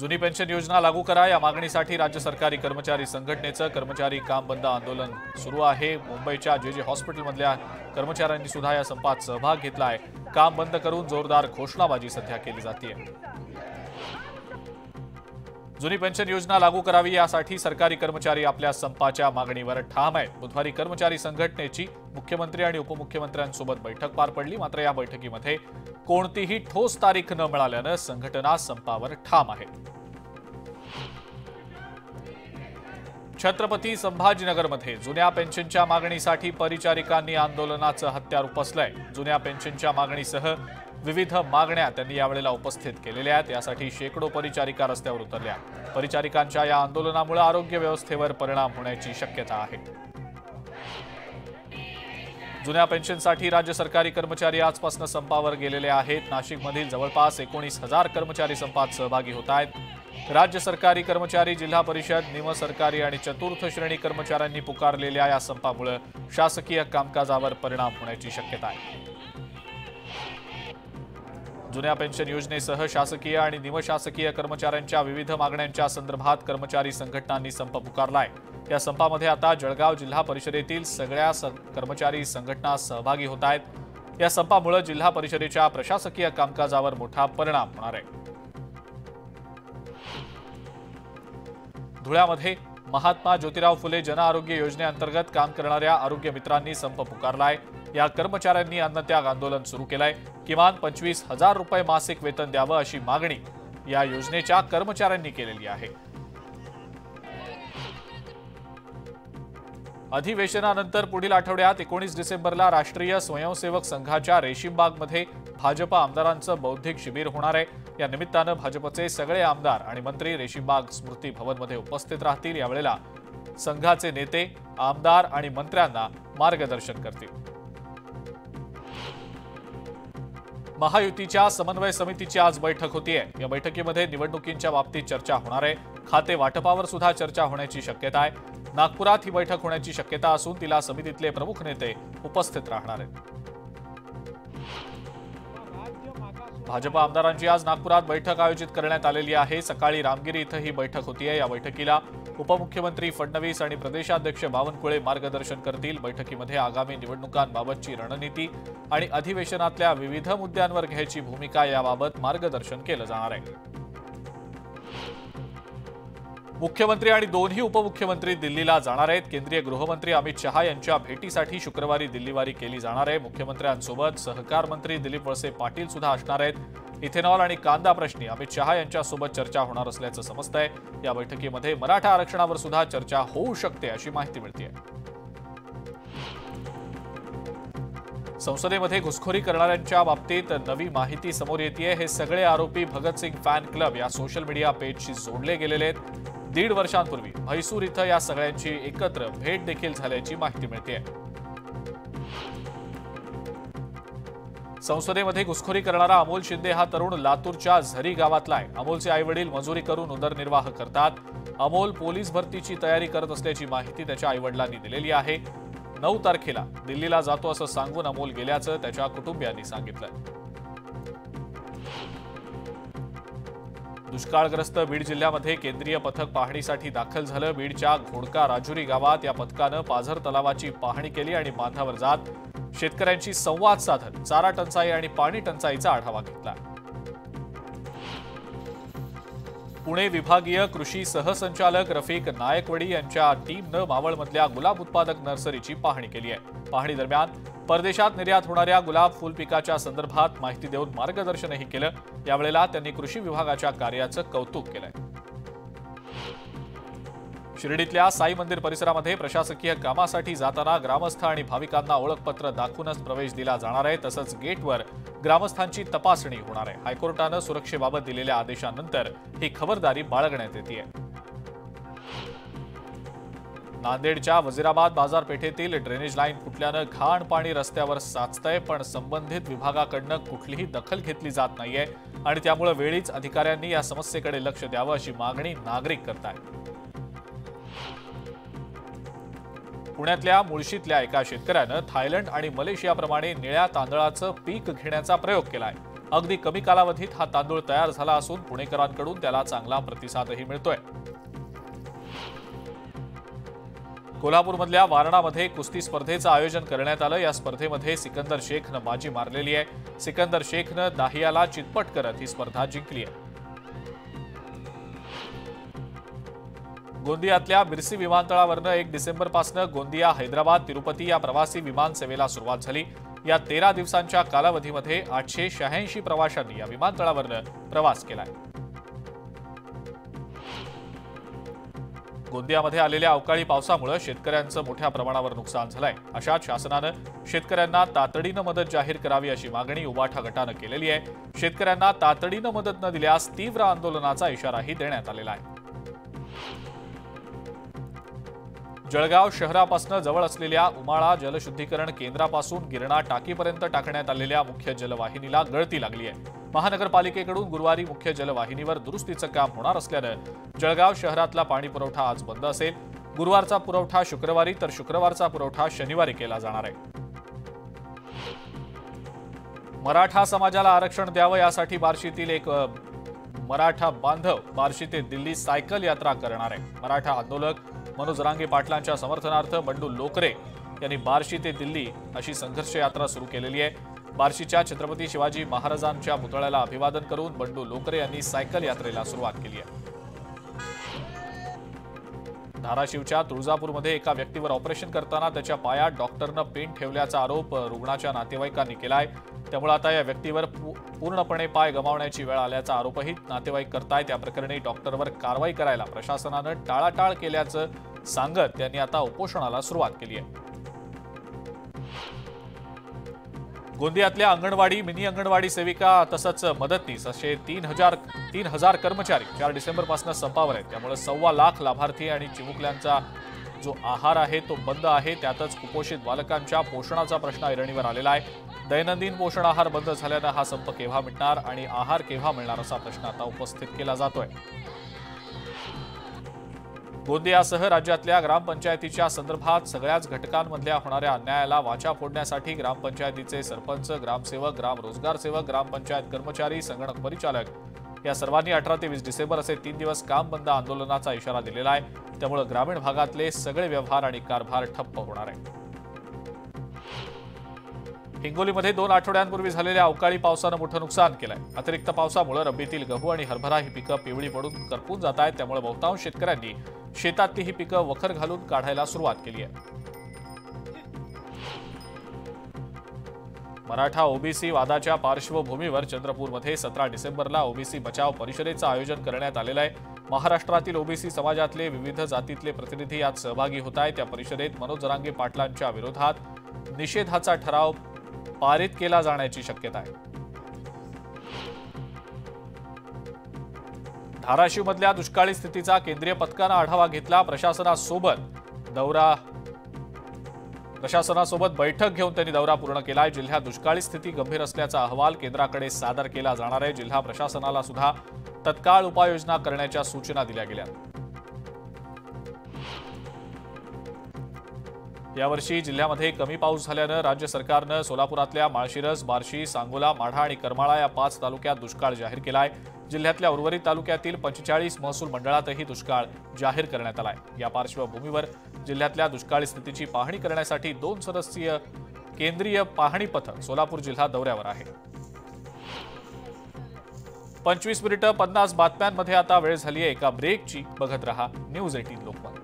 जुनी पेन्शन योजना लागू करा. या मागणीसाठी राज्य सरकारी कर्मचारी संघटनेचं कर्मचारी काम बंद आंदोलन सुरू आहे. मुंबईच्या जे जे हॉस्पिटलमधल्या कर्मचाऱ्यांनी सुद्धा या संपात सहभाग घेतला आहे. काम बंद करून जोरदार घोषणाबाजी सध्या केली जाते जुनी पेन्शन योजना लागू करावी यासाठी सरकारी कर्मचारी आपल्या संपाच्या मागणीवर ठाम आहेत. बुधवारी कर्मचारी संघटनेची मुख्यमंत्री आणि उपमुख्यमंत्र्यांसोबत बैठक पार पडली. मात्र या बैठकीमध्ये कोणतीही ठोस तारीख न मिळाल्यानं संघटना संपावर ठाम आहे. छत्रपती संभाजीनगरमध्ये जुन्या पेन्शनच्या मागणीसाठी परिचारिकांनी आंदोलनाचं हत्यार उपसलंय. जुन्या पेन्शनच्या मागणीसह विविध मागण्या त्यांनी यावेळेला उपस्थित केलेल्या आहेत. यासाठी शेकडो परिचारिका रस्त्यावर उतरल्या. परिचारिकांच्या या आंदोलनामुळे आरोग्य व्यवस्थेवर परिणाम होण्याची शक्यता आहे. जुन्या पेन्शनसाठी राज्य सरकारी कर्मचारी आजपासून संपावर गेलेले आहेत. नाशिकमधील जवळपास एकोणीस हजार कर्मचारी संपात सहभागी होत आहेत. राज्य सरकारी कर्मचारी जिल्हा परिषद निमसरकारी आणि चतुर्थ श्रेणी कर्मचाऱ्यांनी पुकारलेल्या या संपामुळे शासकीय कामकाजावर परिणाम होण्याची शक्यता आहे. जुन्या पेन्शन योजनेसह शासकीय आणि निमशासकीय कर्मचाऱ्यांच्या विविध मागण्यांच्या संदर्भात कर्मचारी संघटनांनी संप पुकारलाय. या संपामध्ये आता जळगाव जिल्हा परिषदेतील सगळ्या कर्मचारी संघटना सहभागी होत आहेत. या संपामुळे जिल्हा परिषदेच्या प्रशासकीय कामकाजावर मोठा परिणाम होणार आहे. धुळ्यामध्ये महात्मा ज्योतिराव फुले जन आरोग्य योजनेअंतर्गत काम करणाऱ्या आरोग्य मित्रांनी संप पुकारलाय. या कर्मचाऱ्यांनी अन्नत्याग आंदोलन सुरू केलंय. किमान पंचवीस हजार रुपये मासिक वेतन द्यावं अशी मागणी या योजनेच्या कर्मचाऱ्यांनी केलेली आहे. अधिवेशनानंतर पुढील आठवड्यात एकोणीस डिसेंबरला राष्ट्रीय स्वयंसेवक संघाच्या रेशीमबागमध्ये भाजपा आमदारांचं बौद्धिक शिबिर होणार आहे. या निमित्तानं भाजपचे सगळे आमदार आणि मंत्री रेशीमबाग स्मृती भवनमध्ये उपस्थित राहतील. यावेळेला संघाचे नेते आमदार आणि मंत्र्यांना मार्गदर्शन करतील. महायुतीच्या समन्वय समितीची आज बैठक होतीये. या बैठकीमध्ये निवडणुकींच्या बाबतीत चर्चा होणार आहे. खाते वाटपावर सुद्धा चर्चा होण्याची शक्यता आहे. नागपुरात ही बैठक होण्याची शक्यता असून तिला समितीतले प्रमुख नेते उपस्थित राहणार आहेत. भाजप आमदारांची आज नागपुरात बैठक आयोजित करण्यात आलेली आहे. सकाळी रामगिरी इथं ही बैठक होतीये. या बैठकीला उपमुख्यमंत्री फडणवीस आणि प्रदेशाध्यक्ष बावनकुळे मार्गदर्शन करतील. बैठकीमध्ये आगामी निवडणुकांबाबतची रणनीती आणि अधिवेशनातल्या विविध मुद्द्यांवर घ्यायची भूमिका याबाबत मार्गदर्शन केलं जाणार आहे. मुख्यमंत्री आणि दोन्ही उपमुख्यमंत्री दिल्लीला जाणार आहेत. केंद्रीय गृहमंत्री अमित शहा यांच्या भेटीसाठी शुक्रवारी दिल्लीवारी केली जाणार आहे. मुख्यमंत्र्यांसोबत सहकार मंत्री दिलीप वळसे पाटील सुद्धा असणार आहेत. इथेनॉल आणि कांदा प्रश्नी अमित शहा यांच्यासोबत चर्चा होणार असल्याचं समजतंय. या बैठकीमध्ये मराठा आरक्षणावर सुद्धा चर्चा होऊ शकते अशी माहिती मिळते संसदेमध्ये घुसखोरी करणाऱ्यांच्या बाबतीत नवी माहिती समोर येते हे सगळे आरोपी भगतसिंग फॅन क्लब या सोशल मीडिया पेजशी जोडले गेलेले आहेत. दीड वर्षांपूर्वी म्हैसूर इथं या सगळ्यांची एकत्र भेट देखील झाल्याची माहिती मिळते. संसदेमध्ये घुसखोरी करणारा अमोल शिंदे हा तरुण लातूरच्या झरी गावातला आहे. अमोलचे आईवडील मजुरी करून उदरनिर्वाह करतात. अमोल पोलीस भरतीची तयारी करत असल्याची माहिती त्याच्या आईवडिलांनी दिलेली आहे. नऊ तारखेला दिल्लीला जातो असं सांगून अमोल गेल्याचं त्याच्या कुटुंबियांनी सांगितलं. दुष्काळग्रस्त बीड जिल्ह्यामध्ये केंद्रीय पथक पाहणीसाठी दाखल झालं. बीडच्या घोडका राजुरी गावात या पथकानं पाझर तलावाची पाहणी केली आणि बांधावर जात शेतकऱ्यांशी संवाद साधत चारा टंचाई आणि पाणी टंचाईचा आढावा घेतला. पुणे विभागीय कृषी सहसंचालक रफिक नायकवडी यांच्या टीमनं मावळमधल्या गुलाब उत्पादक नर्सरीची पाहणी केली आहे. पाहणी दरम्यान परदेशात निर्यात होणाऱ्या गुलाब फुल पिकाच्या संदर्भात माहिती देऊन मार्गदर्शनही केलं. यावेळेला त्यांनी कृषी विभागाच्या कार्याचं कौतुक केलंय. शिर्डीतल्या साई मंदिर परिसरामध्ये प्रशासकीय कामासाठी जाताना ग्रामस्थ आणि भाविकांना ओळखपत्र दाखवूनच प्रवेश दिला जाणार आहे. तसंच गेटवर ग्रामस्थांची तपासणी होणार आहे. हायकोर्टानं सुरक्षेबाबत दिलेल्या आदेशानंतर ही खबरदारी बाळगण्यात येते नांदेडच्या वजिराबाद बाजारपेठेतील ड्रेनेज लाईन फुटल्यानं घाण पाणी रस्त्यावर साचतंय पण संबंधित विभागाकडनं कुठलीही दखल घेतली जात नाहीये आणि त्यामुळे वेळीच अधिकाऱ्यांनी या समस्येकडे लक्ष द्यावं अशी मागणी नागरिक करतायत. पुण्यातल्या मुळशीतल्या एका शेतकऱ्यानं थायलंड आणि मलेशियाप्रमाणे निळ्या तांदळाचं पीक घेण्याचा प्रयोग केलाय. अगदी कमी कालावधीत हा तांदूळ तयार झाला असून पुणेकरांकडून त्याला चांगला प्रतिसादही मिळतोय. कोल्हापूरमधल्या वारणामध्ये कुस्ती स्पर्धेचं आयोजन करण्यात आलं. या स्पर्धेमध्ये सिकंदर शेखनं बाजी मारलेली आहे. सिकंदर शेखनं दाहियाला चितपट करत ही स्पर्धा जिंकली आहे. गोंदियातल्या बिरसी विमानतळावरनं एक डिसेंबरपासून गोंदिया हैदराबाद तिरुपती या प्रवासी विमान सेवेला सुरुवात झाली. या तेरा दिवसांच्या कालावधीमध्ये आठशे शहाऐंशी प्रवाशांनी या विमानतळावरनं प्रवास केला आहे गोंदियामध्ये आलेल्या अवकाळी पावसामुळे शेतकऱ्यांचं मोठ्या प्रमाणावर नुकसान झालंय. अशात शासनानं शेतकऱ्यांना तातडीनं मदत जाहीर करावी अशी मागणी उबाठा गटानं केलेली आहे. शेतकऱ्यांना तातडीनं मदत न दिल्यास तीव्र आंदोलनाचा इशाराही देण्यात आलेला आहे. जळगाव शहरापासून जवळ असलेल्या उमाळा जलशुद्धीकरण केंद्रापासून गिरणा टाकीपर्यंत टाकण्यात आलेल्या मुख्य जलवाहिनीला गळती लागली आहे. महानगरपालिकेकडून गुरुवारी मुख्य जलवाहिनीवर दुरुस्तीचं काम होणार असल्यानं जळगाव शहरातला पाणी पुरवठा आज बंद असेल. गुरुवारचा पुरवठा शुक्रवारी तर शुक्रवारचा पुरवठा शनिवारी केला जाणार आहे. मराठा समाजाला आरक्षण द्यावं यासाठी बार्शीतील एक मराठा बांधव बार्शी ते दिल्ली सायकल यात्रा करणार आहे. मराठा आंदोलक मनोज रांगे पाटलांच्या समर्थनार्थ बंडू लोकरे यांनी बार्शी ते दिल्ली अशी संघर्ष यात्रा सुरू केलेली आहे. बार्शीच्या छत्रपती शिवाजी महाराजांच्या पुतळ्याला अभिवादन करून बंडू लोकरे यांनी सायकल यात्रेला सुरुवात केली आहे. धाराशिवच्या तुळजापूरमध्ये एका व्यक्तीवर ऑपरेशन करताना त्याच्या पायात डॉक्टरनं पेन ठेवल्याचा आरोप रुग्णाच्या नातेवाईकांनी केलाय. त्यामुळे आता या व्यक्तीवर पूर्णपणे पाय गमावण्याची वेळ आल्याचा आरोपही नातेवाईक करतायत. त्याप्रकरणी प्रकरणी डॉक्टरवर कारवाई करायला प्रशासनानं टाळाटाळ केल्याचं सांगत त्यांनी आता उपोषणाला सुरुवात केली आहे. गोंदियातल्या अंगणवाडी मिनी अंगणवाडी सेविका तसंच मदतनीस असे तीन हजार तीन हजार कर्मचारी चार डिसेंबरपासून संपावर आहेत. त्यामुळे सव्वा लाख लाभार्थी आणि चिमुकल्यांचा जो आहार आहे तो बंद आहे. त्यातच कुपोषित बालकांच्या पोषणाचा प्रश्न ऐरणीवर आलेला आहे. दैनंदिन पोषण आहार बंद झाल्यानं हा संप केव्हा मिटणार आणि आहार केव्हा मिळणार असा प्रश्न आता उपस्थित केला जातोय. गोंदियासह राज्यातल्या ग्रामपंचायतीच्या संदर्भात सगळ्याच घटकांमधल्या होणाऱ्या अन्यायाला वाचा फोडण्यासाठी ग्रामपंचायतीचे सरपंच ग्रामसेवक ग्राम रोजगारसेवक ग्रामपंचायत कर्मचारी संगणक परिचालक. या सर्वांनी अठरा ते वीस डिसेंबर असे तीन दिवस काम बंद आंदोलनाचा इशारा दिलेला आहे. त्यामुळे ग्रामीण भागातले सगळे व्यवहार आणि कारभार ठप्प होणार आहे. हिंगोलीमध्ये दोन आठवड्यांपूर्वी झालेल्या अवकाळी पावसानं मोठं नुकसान केलंय. अतिरिक्त पावसामुळे रब्बीतील गहू आणि हरभरा ही पिकं पिवळी पडून करपून जात आहेत. त्यामुळे बहुतांश शेतकऱ्यांनी शेतातली ही पिकं वखर घालून काढायला सुरुवात केली आहे. मराठा ओबीसी वादाच्या पार्श्वभूमीवर चंद्रपूरमध्ये सतरा डिसेंबरला ओबीसी बचाव परिषदेचं आयोजन करण्यात आलेलं आहे. महाराष्ट्रातील ओबीसी समाजातले विविध जातीतले प्रतिनिधी यात सहभागी होत आहेत. त्या परिषदेत मनोज जरांगे पाटलांच्या विरोधात निषेधाचा ठराव पारित केला जाण्याची शक्यता आहे. धाराशिवमधल्या दुष्काळी स्थितीचा केंद्रीय पथकानं आढावा घेतला प्रशासनासोबत. दौरा प्रशासनासोबत बैठक घेऊन त्यांनी दौरा पूर्ण केला आहे जिल्ह्यात दुष्काळी स्थिती गंभीर असल्याचा अहवाल केंद्राकडे सादर केला जाणार आहे. जिल्हा प्रशासनाला सुद्धा तत्काळ उपाययोजना करण्याच्या सूचना दिल्या गेल्या. यावर्षी जिल्ह्यामध्ये कमी पाऊस झाल्यानं राज्य सरकारनं सोलापुरातल्या माळशिरस बार्शी सांगोला माढा आणि करमाळा या पाच तालुक्यात दुष्काळ जाहीर केला आहे जिल्ह्यातल्या उर्वरित तालुक्यातील पंचेचाळीस महसूल मंडळातही दुष्काळ जाहीर करण्यात आलाय. या पार्श्वभूमीवर जिल्ह्यातल्या दुष्काळी स्थितीची पाहणी करण्यासाठी दोन सदस्यीय केंद्रीय पाहणी पथक सोलापूर जिल्हा दौऱ्यावर आहे. पंचवीस मिनिटं पन्नास बातम्यांमध्ये आता वेळ झाली आहे एका ब्रेकची बघत रहा न्यूज एटीन लोकमत.